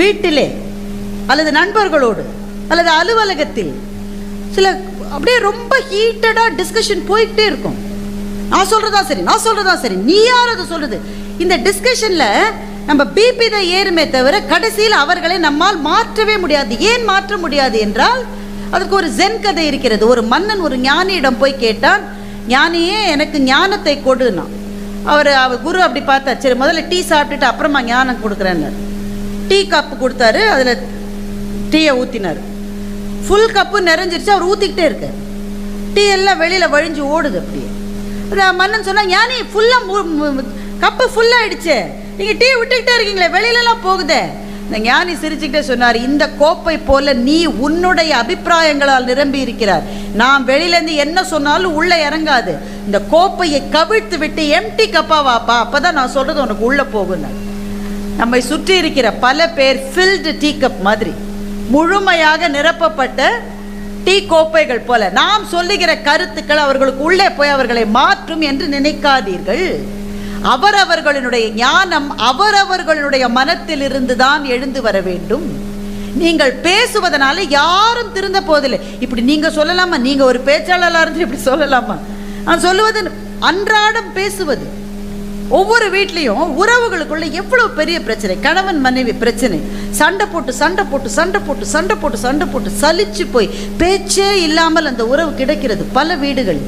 வீட்டிலே அல்லது நண்பர்களோடு அல்லது அலுவலகத்தில் சில அப்படியே ரொம்ப ஹீட்டடாக டிஸ்கஷன் போய்கிட்டே இருக்கும். நான் சொல்கிறதா சரி நான் சொல்கிறதா சரி நீ யார் அதை சொல்கிறது இந்த டிஸ்கஷனில் நம்ம பிபி தான் ஏறுமே தவிர கடைசியில் அவர்களை நம்மால் மாற்றவே முடியாது. ஏன் மாற்ற முடியாது என்றால் அதுக்கு ஒரு ஜென் கதை இருக்கிறது. ஒரு மன்னன் ஒரு ஞானியிடம் போய் கேட்டான் ஞானியே எனக்கு ஞானத்தை கொடுனா அவர் அவர் குரு அப்படி பார்த்தா சரி முதல்ல டீ சாப்பிட்டுட்டு அப்புறமா ஞானம் கொடுக்குறேன்னு டீ கப்பு கொடுத்தாரு அதில் டீயை ஊற்றினார் ஃபுல் கப்பு நிறைஞ்சிருச்சு அவர் ஊற்றிக்கிட்டே இருக்கார். டீ எல்லாம் வெளியில் வழிஞ்சு ஓடுது அப்படியே. மன்னன் சொன்னால் யானே ஃபுல்லாக கப்பு ஃபுல்லாக ஆயிடுச்சு. நீங்கள் டீ விட்டுக்கிட்டே இருக்கீங்களே வெளியிலலாம் போகுதே. இந்த ஞானி சிரிச்சுக்கிட்டே சொன்னார் இந்த கோப்பை போல நீ உன்னுடைய அபிப்பிராயங்களால் நிரம்பி இருக்கிறார் நான் வெளியிலேருந்து என்ன சொன்னாலும் உள்ளே இறங்காது. இந்த கோப்பையை கவிழ்த்து விட்டு எம்டி கப்பா வாப்பா. அப்பதான் நான் சொல்கிறது உனக்கு உள்ளே போகுன்னு நம்மை சுற்றி இருக்கிற பல பேர் ஃபில்டு டீ கப் மாதிரி முழுமையாக நிரப்பப்பட்ட டீ கோப்பைகள் போல. நாம் சொல்லுகிற கருத்துக்கள் அவர்களுக்கு உள்ளே போய் அவர்களை மாற்றும் என்று நினைக்காதீர்கள். அவரவர்களினுடைய ஞானம் அவரவர்களுடைய மனத்திலிருந்து தான் எழுந்து வர வேண்டும். நீங்கள் பேசுவதனால யாரும் திருந்த போதில்லை இப்படி நீங்க சொல்லலாமா? நீங்க ஒரு பேச்சாளராக இருந்து இப்படி சொல்லலாமா? நான் சொல்லுவது அன்றாடம் பேசுவது. ஒவ்வொரு வீட்லேயும் உறவுகளுக்குள்ள எவ்வளவு பெரிய பிரச்சனை? கணவன் மனைவி பிரச்சனை. சண்டை போட்டு சண்டை போட்டு சண்டை போட்டு சண்டை போட்டு சண்டை போட்டு சலிச்சு போய் பேச்சே இல்லாமல் அந்த உறவு கிடைக்கிறது பல வீடுகள்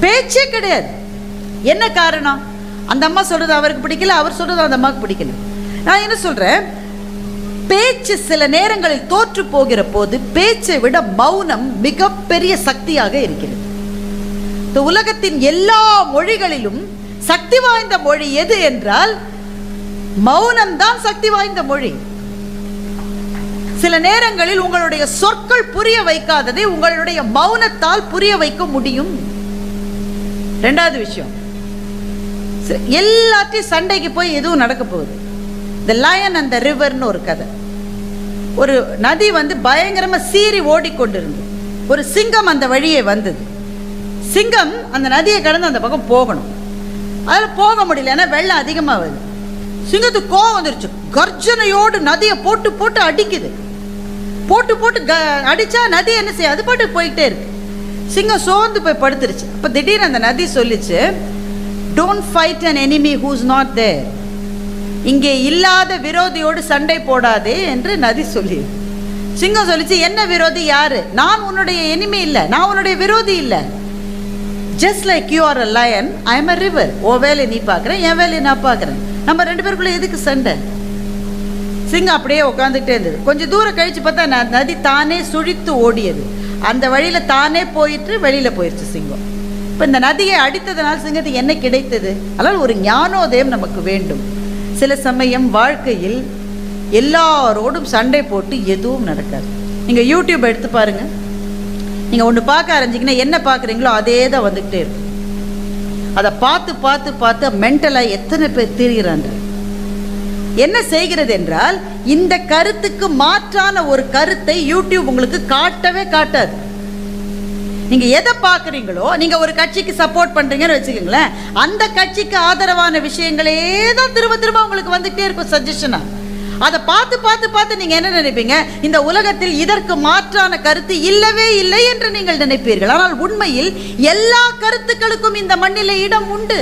பேச்சே கிடையாது. என்ன காரணம்? அந்த அம்மா சொல்றது அவருக்கு பிடிக்கல அவர் சொல்றது அந்த அம்மாவுக்கு பிடிக்கல. நான் என்ன சொல்றேன்? பேச்சு சில நேரங்களில் தோற்று போகிற போது பேச்சை விட மௌனம் மிகப்பெரிய சக்தியாக இருக்கிறது. இந்த உலகத்தின் எல்லா மொழிகளிலும் சக்தி வாய்ந்த மொழி எது என்றால் மௌனம் தான் சக்தி வாய்ந்த மொழி. சில நேரங்களில் உங்களுடைய சொற்கள் புரிய வைக்காததை உங்களுடைய மௌனத்தால் புரிய வைக்க முடியும். ரெண்டாவது விஷயம். எல்லாத்தையும் சண்டைக்கு போய் எதுவும் நடக்க போகுது. த லயன் அந்த ரிவர்னு ஒரு கதை. ஒரு நதி வந்து பயங்கரமா சீறி ஓடிக்கொண்டிருந்தது. ஒரு சிங்கம் அந்த வழியே வந்தது. சிங்கம் அந்த நதியை கடந்து அந்த பக்கம் போகணும். அதில் போக முடியல ஏன்னா வெள்ளம் அதிகமாக வருது. சிங்கத்துக்கு கோவம் வந்துருச்சு. கர்ஜனையோடு நதியை போட்டு போட்டு அடிக்குது. போட்டு போட்டு க அடித்தா நதி என்ன செய்ய அது பாட்டு போயிட்டே இருக்கு. சிங்கம் சோர்ந்து போய் படுத்துருச்சு. அப்போ திடீர்னு அந்த நதி சொல்லிச்சு don't fight an enemy who's not there இங்கே இல்லாத விரோதியோடு சண்டை போடாதே என்று நதி சொல்லி. சிங்கம் சொல்லிச்சு என்ன விரோதி? யாரு? நான் உன்னுடைய எனிமே இல்லை. நான் உன்னுடைய விரோதி இல்லை. Just like you are a lion I am a river ஓ வேலையை நீ பார்க்குறேன் என் வேலையை நான் பார்க்குறேன். நம்ம ரெண்டு பேருக்குள்ளே எதுக்கு சண்டை? சிங்கம் அப்படியே உட்காந்துக்கிட்டே இருந்தது. கொஞ்சம் தூரம் கழிச்சு பார்த்தா நான் நதி தானே சுழித்து ஓடியது. அந்த வழியில் தானே போயிட்டு வெளியில் போயிடுச்சு சிங்கம். இப்போ இந்த நதியை அடித்ததனால் சிங்கத்துக்கு என்ன கிடைத்தது? அதனால் ஒரு ஞானோதயம் நமக்கு வேண்டும். சில சமயம் வாழ்க்கையில் எல்லாரோடும் சண்டை போட்டு எதுவும் நடக்காது. நீங்கள் யூடியூப் எடுத்து பாருங்கள் நீங்கள் ஒன்று பார்க்க ஆரம்பிச்சிங்கன்னா என்ன பார்க்குறீங்களோ அதே தான் வந்துக்கிட்டே இருக்கும் அதை பார்த்து பார்த்து பார்த்து மென்டலாக எத்தனை பேர் திரிகிறாங்க? என்ன செய்கிறது என்றால் இந்த கருத்துக்கு மாற்றான ஒரு கருத்தை யூடியூப் உங்களுக்கு காட்டவே காட்டாது. நீங்க எதை பார்க்குறீங்களோ நீங்க ஒரு கட்சிக்கு சப்போர்ட் பண்றீங்கன்னு வச்சுக்கோங்களேன் அந்த கட்சிக்கு ஆதரவான விஷயங்களே தான் திரும்ப திரும்ப உங்களுக்கு வந்துட்டே இருக்கும் சஜஷனா அதை பார்த்து பார்த்து பார்த்து நீங்க என்ன நினைப்பீங்க? இந்த உலகத்தில் இதற்கு மாற்றான கருத்து இல்லவே இல்லை என்று நீங்கள் நினைப்பீர்கள். ஆனால் உண்மையில் எல்லா கருத்துக்களுக்கும் இந்த மண்ணிலே இடம் உண்டு.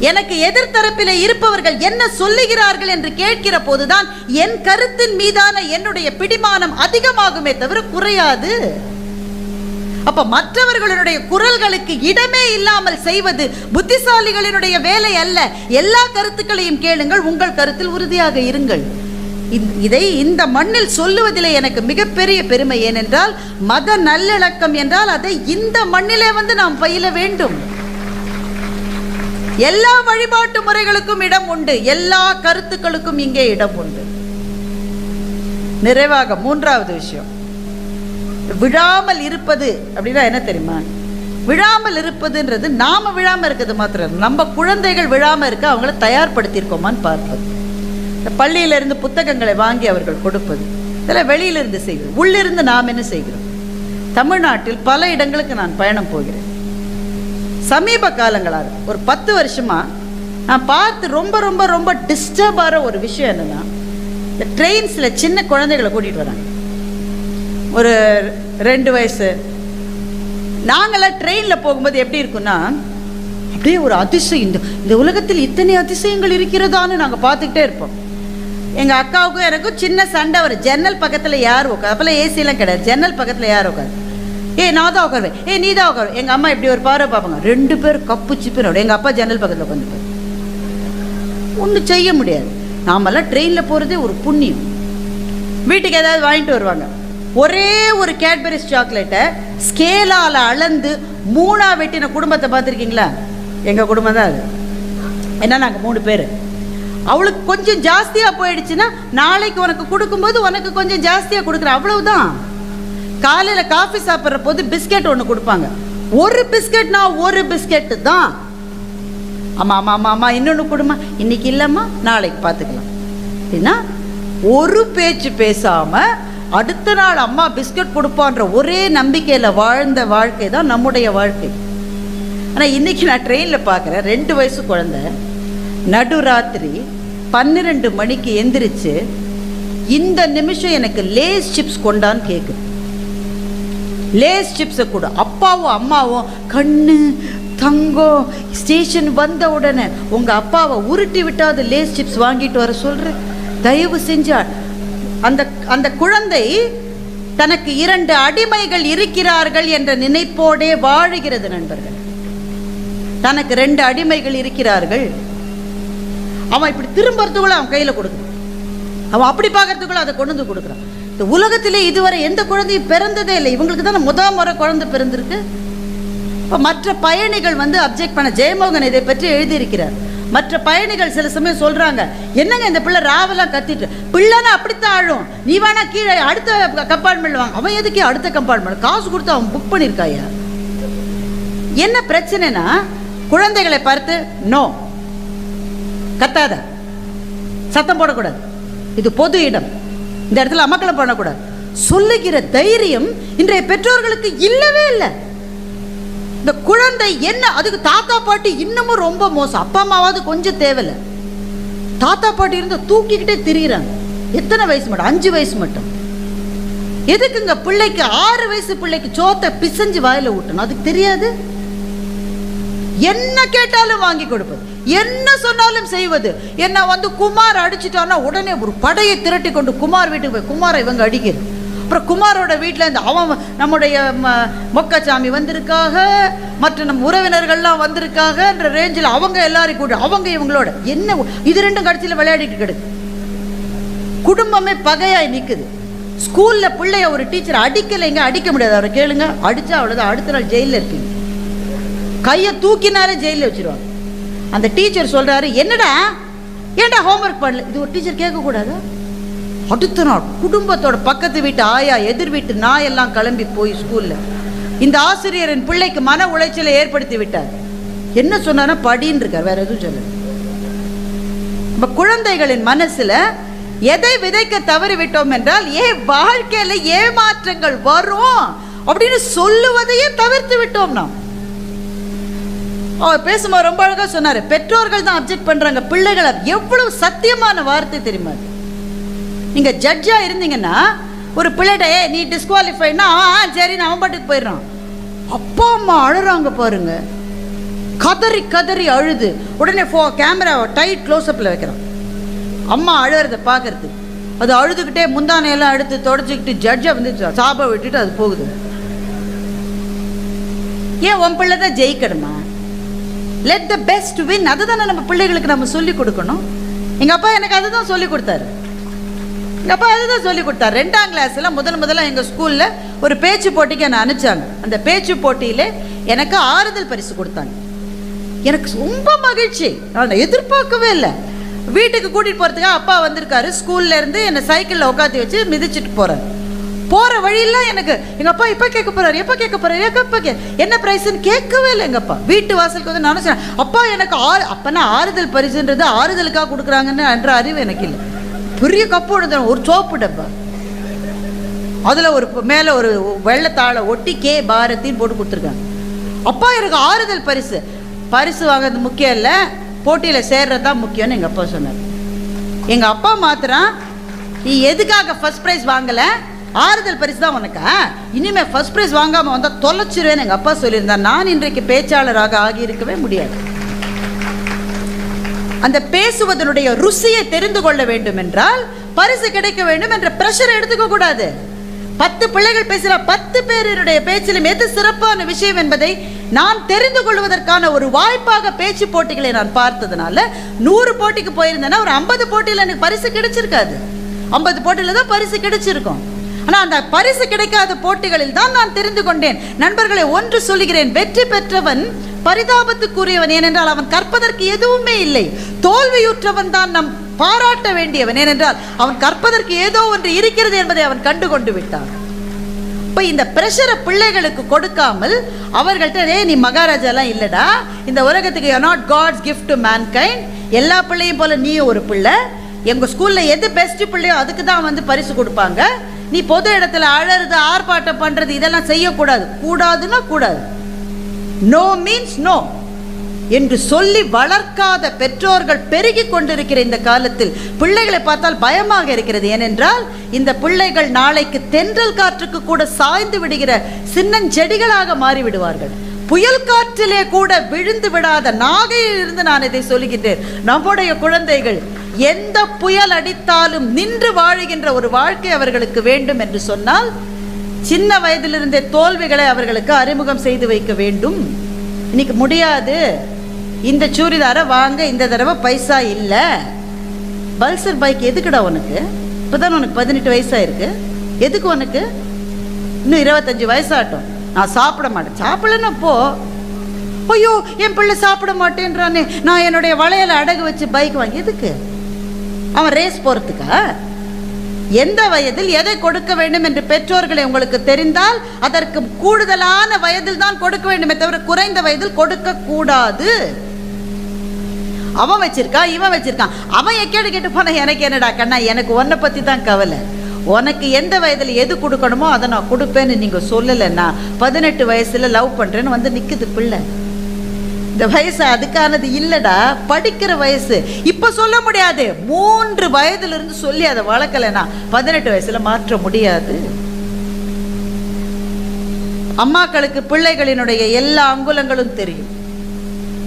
எனக்கு எதிர்த்தரப்பில் இருப்பவர்கள் என்ன சொல்லுகிறார்கள் என்று கேட்கிற போதுதான் என் கருத்தின் மீதான என்னுடைய பிடிமானம் அதிகமாகுமே தவிர குறையாது. அப்ப மற்றவர்களுடைய குரல்களுக்கு இடமே இல்லாமல் செய்வது புத்திசாலிகளினுடைய வேலை அல்ல. எல்லா கருத்துக்களையும் கேளுங்கள் உங்கள் கருத்தில் உறுதியாக இருங்கள். இதை இந்த மண்ணில் சொல்லுவதிலே எனக்கு மிகப்பெரிய பெருமை ஏனென்றால் மத நல்லிணக்கம் என்றால் அதை இந்த மண்ணிலே வந்து நாம் பயில வேண்டும். எல்லா வழிபாட்டு முறைகளுக்கும் இடம் உண்டு. எல்லா கருத்துக்களுக்கும் இங்கே இடம் உண்டு. நிறைவாக மூன்றாவது விஷயம். விழாமல் இருப்பது அப்படின்னா என்ன தெரியுமா? விழாமல் இருப்பதுன்றது நாம் விழாமல் இருக்கிறது மாத்திரம் நம்ம குழந்தைகள் விழாமல் இருக்க அவங்கள தயார்படுத்தியிருக்கோமான்னு பார்ப்பது இந்த பள்ளியில இருந்து புத்தகங்களை வாங்கி அவர்கள் கொடுப்பது இதெல்லாம் வெளியிலிருந்து செய்வது உள்ளிருந்து நாம் என்ன செய்கிறோம்? தமிழ்நாட்டில் பல இடங்களுக்கு நான் பயணம் போகிறேன். சமீப காலங்களாக ஒரு பத்து வருஷமா நான் பார்த்து ரொம்ப ரொம்ப ரொம்ப டிஸ்டர்ப் ஆகிற ஒரு விஷயம் என்னன்னா இந்த ட்ரெயின்ஸில் சின்ன குழந்தைகளை கூட்டிகிட்டு வராங்க. ஒரு ரெண்டு வயசு. நாங்களாம் ட்ரெயினில் போகும்போது எப்படி இருக்குன்னா அப்படியே ஒரு அதிசயம். இந்த இந்த உலகத்தில் இத்தனை அதிசயங்கள் இருக்கிறதான்னு நாங்கள் பார்த்துக்கிட்டே இருப்போம். எங்கள் அக்காவுக்கும் எனக்கும் சின்ன சண்டை வரும். ஜன்னல் பக்கத்தில் யார் உட்காது அப்போல்லாம் ஏசிலாம் கிடையாது. ஜன்னல் பக்கத்தில் யார் உட்காது ஏ நான் தான் உட்காருவேன். ஏ நீ தான் உட்காரு. எங்கள் அம்மா இப்படி ஒரு பார்வை பார்ப்பாங்க. ரெண்டு பேர் கப்பு சிப்பினோட. எங்கள் அப்பா ஜன்னல் பக்கத்தில் உட்காந்துப்பார் ஒன்றும் செய்ய முடியாது. நாமெல்லாம் ட்ரெயினில் போகிறதே ஒரு புண்ணியம். வீட்டுக்கு ஏதாவது வாங்கிட்டு வருவாங்க. ஒரே ஒரு கேட்பரிஸ் சாக்லேட்டை ஸ்கேலால் அளந்து மூணா வெட்டின குடும்பத்தை பார்த்துருக்கீங்களா? எங்கள் குடும்பம் தான் அது. ஏன்னா நாங்கள் மூணு பேர். அவளுக்கு கொஞ்சம் ஜாஸ்தியாக போயிடுச்சுன்னா நாளைக்கு உனக்கு கொடுக்கும்போது உனக்கு கொஞ்சம் ஜாஸ்தியாக கொடுக்குறேன் அவ்வளவுதான். காலையில் காஃபி சாப்பிட்ற போது பிஸ்கெட் ஒன்று கொடுப்பாங்க. ஒரு பிஸ்கெட்னா ஒரு பிஸ்கெட்டு தான். ஆமாம் ஆமாம் ஆமாம் ஆமாம் இன்னொன்று கொடுமா இன்னைக்கு இல்லைம்மா நாளைக்கு பார்த்துக்கலாம். அப்படின்னா ஒரு பேச்சு பேசாமல் அடுத்த நாள் அம்மா பிஸ்கட் கொடுப்பான்ற ஒரே நம்பிக்கையில் வாழ்ந்த வாழ்க்கை தான் நம்முடைய வாழ்க்கை. ஆனால் இன்னைக்கு நான் ட்ரெயினில் பார்க்குறேன் ரெண்டு வயசு குழந்தை. நடுராத்திரி பன்னிரெண்டு மணிக்கு எந்திரிச்சு இந்த நிமிஷம் எனக்கு லேஸ் சிப்ஸ் கொண்டான்னு கேட்குது லேஸ் சிப்ஸை கொடு. அப்பாவும் அம்மாவும் கண்ணு தங்கம் ஸ்டேஷன் வந்த உடனே உங்கள் அப்பாவை உருட்டி விட்டாது லேஸ் சிப்ஸ் வாங்கிட்டு வர சொல்கிறேன் தயவு செஞ்சால் அந்த அந்த குழந்தை தனக்கு இரண்டு அடிமைகள் இருக்கிறார்கள் என்ற நினைப்போடே வாழுகிறது நண்பர்கள். தனக்கு ரெண்டு அடிமைகள் இருக்கிறார்கள். அவன் இப்படி திரும்புறதுக்குள்ள அவன் கையில் கொடுக்குறான். அவன் அப்படி பார்க்கறதுக்குள்ள அதை கொண்டு வந்து கொடுக்குறான். இந்த உலகத்திலே இதுவரை எந்த குழந்தையும் பிறந்ததே இல்லை. இவங்களுக்கு தான் முதல் முறை குழந்தை பிறந்திருக்கு. இப்போ மற்ற பயணிகள் வந்து அப்ஜெக்ட் பண்ண ஜெயமோகன் இதை பற்றி எழுதியிருக்கிறார். மற்ற பயணிகள் சில சமயம் சொல்கிறாங்க என்னங்க இந்த பிள்ளை ராவெல்லாம் கத்திட்டு? பிள்ளைனா அப்படித்தான் ஆழும். நீ வேணா கீழே அடுத்த கம்பார்ட்மெண்ட் வாங்க. அவன் எதுக்கு அடுத்த கம்பார்ட்மெண்ட் காசு கொடுத்து அவன் புக் பண்ணியிருக்காயா என்ன பிரச்சனைனா குழந்தைகளை பார்த்து நோ கத்தாத. சத்தம் போடக்கூடாது. இது பொது இடம். இந்த இடத்துல அமக்கலம் பண்ணக்கூடாது. சொல்லுகிற தைரியம் இன்றைய பெற்றோர்களுக்கு இல்லவே இல்லை. இந்த குழந்தை என்ன? அதுக்கு தாத்தா பாட்டி இன்னமும் ரொம்ப மோசம். அப்பா அம்மாவாவது கொஞ்சம் தேவையில்ல. தாத்தா பாட்டி இருந்தா தூக்கிக்கிட்டே திரியிறாங்க. எத்தனை வயசு மட்டும்? அஞ்சு வயசு மட்டும். எதுக்குங்க பிள்ளைக்கு ஆறு வயசு பிள்ளைக்கு சோத்தை பிசைஞ்சு வாயில ஊட்டணும்? அதுக்கு தெரியாது. என்ன கேட்டாலும் வாங்கி கொடுப்பது. என்ன சொன்னாலும் செய்வது. என்ன வந்து குமார் அடிச்சிட்டான்னா உடனே ஒரு படையை திரட்டி கொண்டு குமார் வீட்டுக்கு போய் குமாரை இவங்க அடிக்கிறது. அப்புறம் குமாரோட வீட்டில் இந்த அவன் நம்முடைய ம- மொக்கச்சாமி வந்திருக்காக மற்ற நம் உறவினர்கள்லாம் வந்திருக்காகன்ற ரேஞ்சில் அவங்க எல்லாரையும் கூட அவங்க இவங்களோட. என்ன இது ரெண்டும் கடைசியில் விளையாடிட்டு கிடக்கு குடும்பமே பகையாய் நிற்குது ஸ்கூலில் பிள்ளைய ஒரு டீச்சர் அடிக்கலைங்க அடிக்க முடியாது. அவரை கேளுங்க. அடிச்சா அவ்வளோதான் அடுத்த நாள் ஜெயிலில் இருப்பீங்க. கையை தூக்கினாலே ஜெயிலில் வச்சிருவாங்க. அந்த டீச்சர் சொல்கிறாரு என்னடா? ஏன்டா ஹோம்ஒர்க் பண்ணல? இது ஒரு டீச்சர் கேட்கக்கூடாதா? அடுத்த நாள் குடும்பத்தோட பக்கத்து வீட்டு ஆயா எதிர் வீட்டு நாயெல்லாம் கிளம்பி போய் ஸ்கூலில் இந்த ஆசிரியரின் பிள்ளைக்கு மன உளைச்சலை ஏற்படுத்தி விட்டார். என்ன சொன்னார் படின்னு இருக்கார் வேற எதுவும் சொல்ல நம்ம குழந்தைகளின் மனசில் எதை விதைக்க தவறி விட்டோம் என்றால் ஏன் வாழ்க்கையில் ஏமாற்றங்கள் வரும் அப்படின்னு சொல்லுவதையே தவிர்த்து விட்டோம் நாம். அவர் பேசும்போது ரொம்ப அழகாக சொன்னார் பெற்றோர்கள் தான் அப்ஜெக்ட் பண்ணுறாங்க பிள்ளைகளை எவ்வளவு சத்தியமான வார்த்தை தெரியுமா? நீங்கள் ஜட்ஜாக இருந்தீங்கன்னா ஒரு பிள்ளைகிட்ட ஏ நீ டிஸ்குவாலிஃபைனா சரி நான் அவன் பாட்டுக்கு போயிடுறான். அப்பா அம்மா அழுறாங்க பாருங்க. கதறி கதறி அழுது. உடனே ஃபோ கேமராவை டைட் க்ளோஸ்அப்பில் வைக்கிறான். அம்மா அழுகிறத பார்க்கறது அது அழுதுகிட்டே முந்தானையெல்லாம் எடுத்து தொடச்சிக்கிட்டு ஜட்ஜை வந்து சாப்பை விட்டுட்டு அது போகுது. ஏன் உன் பிள்ளை தான் ஜெயிக்கணுமா? லெட் த பெஸ்ட் வின் அதுதானே நம்ம பிள்ளைகளுக்கு நம்ம சொல்லிக் கொடுக்கணும். எங்கள் அப்பா எனக்கு அதுதான் சொல்லி கொடுத்தாரு. அப்பா அதுதான் சொல்லி கொடுத்தாரு. ரெண்டாம் கிளாஸ்ல முதல் முதல்ல எங்க ஸ்கூல்ல ஒரு பேச்சு போட்டிக்கு என்னை அனுப்பிச்சாங்க. அந்த பேச்சு போட்டியில எனக்கு ஆறுதல் பரிசு கொடுத்தாங்க. எனக்கு ரொம்ப மகிழ்ச்சி. நான் எதிர்பார்க்கவே இல்லை. வீட்டுக்கு கூட்டிட்டு போறதுக்காக அப்பா வந்திருக்காரு. ஸ்கூல்ல இருந்து என்னை சைக்கிளில் உட்காந்து வச்சு மிதிச்சிட்டு போறாரு. போற வழியெல்லாம் எனக்கு எங்க அப்பா இப்ப கேட்க போறாரு? எப்ப கேட்க போறாரு? எப்ப கே என்ன பிரைஸ்ன்னு கேட்கவே இல்லை எங்க அப்பா. வீட்டு வாசலுக்கு வந்து நானும் சொன்னேன் அப்பா எனக்கு ஆறு அப்பனா ஆறுதல் பரிசுன்றது ஆறுதலுக்காக கொடுக்குறாங்கன்னு என்ற அறிவு எனக்கு இல்லை. பெரிய கப்பு ஒன்று ஒரு சோப்பு டப்பா. அதில் ஒரு மேலே ஒரு வெள்ளத்தாளை ஒட்டி கே பாரத்தின்னு போட்டு கொடுத்துருக்காங்க. அப்பா எனக்கு ஆறுதல் பரிசு. பரிசு வாங்குறது முக்கியம் இல்லை. போட்டியில் சேர்றது தான் முக்கியம்னு எங்கள் அப்பா சொன்னார். எங்கள் அப்பா மாத்திரம் நீ எதுக்காக ஃபர்ஸ்ட் ப்ரைஸ் வாங்கலை? ஆறுதல் பரிசு தான் உனக்கா? இனிமேல் ஃபர்ஸ்ட் ப்ரைஸ் வாங்காமல் வந்தால் தொலைச்சிருவேன்னு எங்கள் அப்பா சொல்லியிருந்தார். நான் இன்றைக்கு பேச்சாளராக ஆகியிருக்கவே முடியாது. அந்த பேசுவதனுடைய ருசியை தெரிந்து கொள்ள வேண்டும் என்றால் பரிசு கிடைக்க வேண்டும் என்ற பிரஷர் எடுத்துக்க கூடாது. பத்து பிள்ளைகள் பேசுகிற பத்து பேருடைய பேச்சிலும் எது சிறப்பான விஷயம் என்பதை நான் தெரிந்து கொள்வதற்கான ஒரு வாய்ப்பாக பேச்சு போட்டிகளை நான் பார்த்ததுனால நூறு போட்டிக்கு போயிருந்தேன்னா ஒரு ஐம்பது போட்டியில் எனக்கு பரிசு கிடைச்சிருக்காது. ஐம்பது போட்டியில் தான் பரிசு கிடைச்சிருக்கும். ஆனால் அந்த பரிசு கிடைக்காத போட்டிகளில் தான் நான் தெரிந்து கொண்டேன். நண்பர்களை ஒன்று சொல்லுகிறேன் வெற்றி பெற்றவன் பரிதாபத்துக்குரியவன் ஏனென்றால் அவன் கற்பதற்கு எதுவுமே இல்லை. தோல்வியுற்றவன் தான் நம் பாராட்ட வேண்டியவன் ஏனென்றால் அவன் கற்பதற்கு ஏதோ ஒன்று இருக்கிறது என்பதை அவன் கண்டு கொண்டு விட்டான். இப்போ இந்த பிரஷரை பிள்ளைகளுக்கு கொடுக்காமல் அவர்கள்ட்ட ஏ நீ மகாராஜாலாம் இல்லைடா. இந்த உலகத்துக்கு you not God's gift to mankind எல்லா பிள்ளையும் போல நீயும் ஒரு பிள்ளை. எங்கள் ஸ்கூலில் எது பெஸ்ட் பிள்ளையோ அதுக்கு தான் வந்து பரிசு கொடுப்பாங்க. நீ பொது இடத்துல அழறது ஆர்ப்பாட்டம் பண்றது இதெல்லாம் செய்யக்கூடாது. கூடாதுன்னா கூடாது. நோ மீன்ஸ் நோ என்று சொல்லி வளர்க்காத பெற்றோர்கள் பெருகி கொண்டிருக்கிற இந்த காலத்தில் பிள்ளைகளை பார்த்தால் பயமாக இருக்கிறது. ஏனென்றால் இந்த பிள்ளைகள் நாளைக்கு தென்றல் காற்றுக்கு கூட சாய்ந்து விடுகிற சின்னஞ்செடிகளாக மாறிவிடுவார்கள். புயல் காற்றிலே கூட விழுந்து விடாத நாகையில் இருந்து நான் இதை சொல்லுகின்றேன். நம்முடைய குழந்தைகள் எந்த புயல் அடித்தாலும் நின்று வாழுகின்ற ஒரு வாழ்க்கை அவர்களுக்கு வேண்டும் என்று சொன்னால் சின்ன வயதிலிருந்தே தோல்விகளை அவர்களுக்கு அறிமுகம் செய்து வைக்க வேண்டும். இன்னைக்கு முடியாது. இந்த சூரிதாரை வாங்க இந்த தடவை பைசா இல்லை. பல்சர் பைக் எதுக்குடா உனக்கு? இப்போதான் உனக்கு பதினெட்டு வயசாயிருக்கு. எதுக்கு உனக்கு? இன்னும் இருபத்தஞ்சு வயசாகட்டும். நான் சாப்பிட மாட்டேன். சாப்பிடலன்னா போ. ஐயோ என் பிள்ளை சாப்பிட மாட்டேன்றானே. நான் என்னுடைய வளையல அடகு வச்சு பைக் வாங்கி எதுக்கு? அவன் ரேஸ் போகிறதுக்கா எந்த வயதில் எதை கொடுக்க வேண்டும் என்று பெற்றோர்களை உங்களுக்கு தெரிந்தால் அதற்கு கூடுதலான வயதில் தான் கொடுக்க வேண்டுமே தவிர குறைந்த வயதில் கொடுக்க கூடாது. அவன் வச்சிருக்கான் இவன் வச்சிருக்கான். அவன் எக்கேடு கேட்டு போன எனக்கு என்னடா கண்ணா? எனக்கு உன்னை பத்தி தான் கவலை. உனக்கு எந்த வயதில் எது கொடுக்கணுமோ அதை நான் கொடுப்பேன்னு நீங்க சொல்லலைன்னா பதினெட்டு வயசுல லவ் பண்றேன்னு வந்து நிக்குது பிள்ளை. இந்த வயசு அதுக்கானது இல்லைடா படிக்கிற வயசு. இப்போ சொல்ல முடியாது. மூன்று வயதுலேருந்து சொல்லி அதை வளர்க்கலைனா பதினெட்டு வயசில் மாற்ற முடியாது. அம்மாக்களுக்கு பிள்ளைகளினுடைய எல்லா அங்குலங்களும் தெரியும்.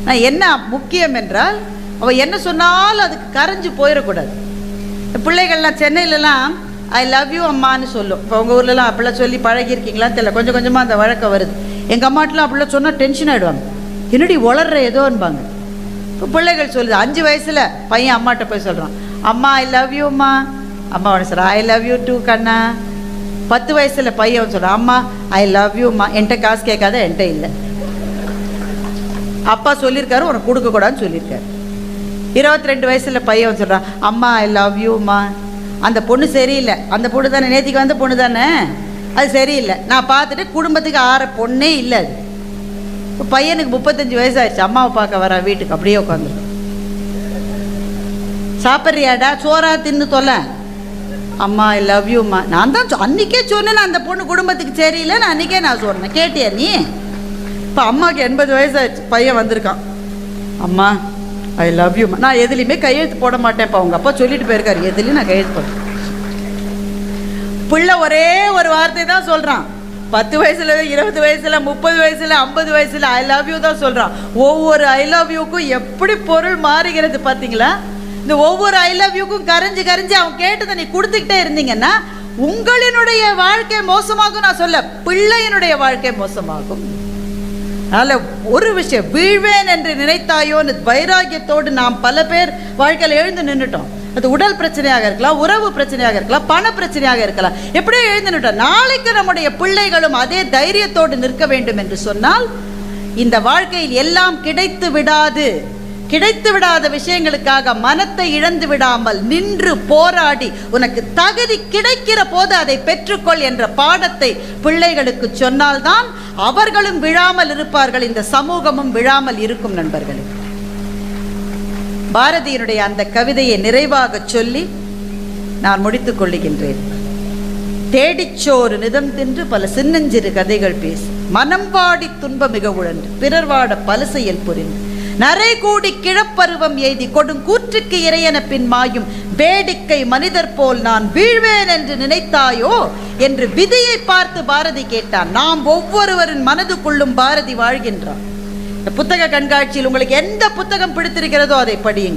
நான் என்ன முக்கியம் என்றால் அவள் என்ன சொன்னாலும் அதுக்கு கரைஞ்சு போயிடக்கூடாது. இந்த பிள்ளைகள்லாம் சென்னையிலலாம் ஐ லவ் யூ அம்மான்னு சொல்லும். இப்போ உங்கள் ஊர்லலாம் அப்படிலாம் சொல்லி பழகியிருக்கீங்களா தெரியல. கொஞ்சம் கொஞ்சமாக அந்த வழக்கம் வருது. எங்கள் அம்மாட்டெலாம் அப்படிலாம் சொன்னால் டென்ஷன் ஆகிடுவாங்க என்னடி வளர்ற ஏதோன்பாங்க இப்போ பிள்ளைகள் சொல்லுது அஞ்சு வயசில் பையன் அம்மாட்ட போய் சொல்கிறான் அம்மா ஐ லவ் யூ அம்மா. அம்மா உடனே சொல்கிறா ஐ லவ் யூ டூ கண்ணா. பத்து வயசில் பையன் சொல்கிறான் அம்மா ஐ லவ் யூ அம்மா. என்கிட்ட காசு கேட்காத என்கிட்ட இல்லை. அப்பா சொல்லியிருக்காரு உனக்கு கொடுக்கக்கூடாதுன்னு சொல்லியிருக்காரு. இருபத்தி ரெண்டு வயசில் பையன் சொல்கிறான் அம்மா ஐ லவ் யூம்மா அந்த பொண்ணு சரியில்லை. அந்த பொண்ணு தானே நேத்திக்கு வந்த பொண்ணு தானே. அது சரியில்லை. நான் பார்த்துட்டு குடும்பத்துக்கு ஆற பொண்ணே இல்லை அது. பையனுக்கு முப்பத்தஞ்சு வயசாயிடுச்சு. அம்மாவை பார்க்க வர வீட்டுக்கு. அப்படியே உட்காந்து சாப்பிட்றியாடா? சோறா தின்னு தொல்ல. அம்மா ஐ லவ் யூம்மா நான் தான் அன்றைக்கே அன்னைக்கே சொன்னேன் அந்த பொண்ணு குடும்பத்துக்கு சரியில்லை நான் அன்னைக்கே நான் சொன்னேன். கேட்டியா நீ? இப்போ அம்மாவுக்கு எண்பது வயசாச்சு பையன் வந்திருக்கான். அம்மா ஐ லவ் யூம்மா நான் எதுலேயுமே கையெழுத்து போட மாட்டேன்ப்பா. உங்கள் அப்பா சொல்லிட்டு போயிருக்காரு. எதுலேயும் நான் கையெழுத்து போட பிள்ளை ஒரே ஒரு வார்த்தை தான் சொல்கிறான் பத்து வயசுல இருபது வயசுல முப்பது வயசுல ஐம்பது வயசுல ஐ லவ் யூ தான் சொல்கிறான் ஒவ்வொரு ஐ லவ் யூக்கும் எப்படி பொருள் மாறுகிறது பார்த்தீங்களா இந்த ஒவ்வொரு ஐ லவ் யூக்கும் கரைஞ்சு கரைஞ்சு அவன் கேட்டதை நீ கொடுத்துக்கிட்டே இருந்தீங்கன்னா உங்களினுடைய வாழ்க்கை மோசமாகும் நான் சொல்ல பிள்ளையினுடைய வாழ்க்கை மோசமாகும். அதனால் ஒரு விஷயம் வீழ்வேன் என்று நினைத்தாயோன்னு வைராக்கியத்தோடு நாம் பல பேர் வாழ்க்கையில் எழுந்து நின்றுட்டோம் அது உடல் பிரச்சனையாக இருக்கலாம் உறவு பிரச்சனையாக இருக்கலாம் பண பிரச்சனையாக இருக்கலாம். எப்படியோ எழுந்து நாளைக்கு நம்முடைய பிள்ளைகளும் அதே தைரியத்தோடு நிற்க வேண்டும் என்று சொன்னால் இந்த வாழ்க்கையில் எல்லாம் கிடைத்து விடாது. கிடைத்து விடாத விஷயங்களுக்காக மனத்தை இழந்து விடாமல் நின்று போராடி உனக்கு தகுதி கிடைக்கிற போது அதை பெற்றுக்கொள் என்ற பாடத்தை பிள்ளைகளுக்கு சொன்னால்தான் அவர்களும் விழாமல் இருப்பார்கள் இந்த சமூகமும் விழாமல் இருக்கும் நண்பர்களே. பாரதியினுடைய அந்த கவிதையை நிறைவாக சொல்லி நான் முடித்துக் கொள்ளுகின்றேன். தேடிச்சோறு நிதம் தின்று பல சின்னஞ்சிறு கதைகள் பேசு. மனம் பாடி துன்ப மிக உழன்று. பிறர்வாட பல செயல் புரிந்து. நரை கூடி கிழப்பருவம் எய்தி கொடும் கூற்றுக்கு இறையன பின் மாயும். வேடிக்கை மனிதர் போல் நான் வீழ்வேன் என்று நினைத்தாயோ? என்று விதியை பார்த்து பாரதி கேட்டான். நாம் ஒவ்வொருவரின் மனதுக்குள்ளும் பாரதி வாழ்கின்றான். இந்த புத்தக கண்காட்சியில் உங்களுக்கு எந்த புத்தகம் பிடித்திருக்கிறதோ அதை படியுங்கள்.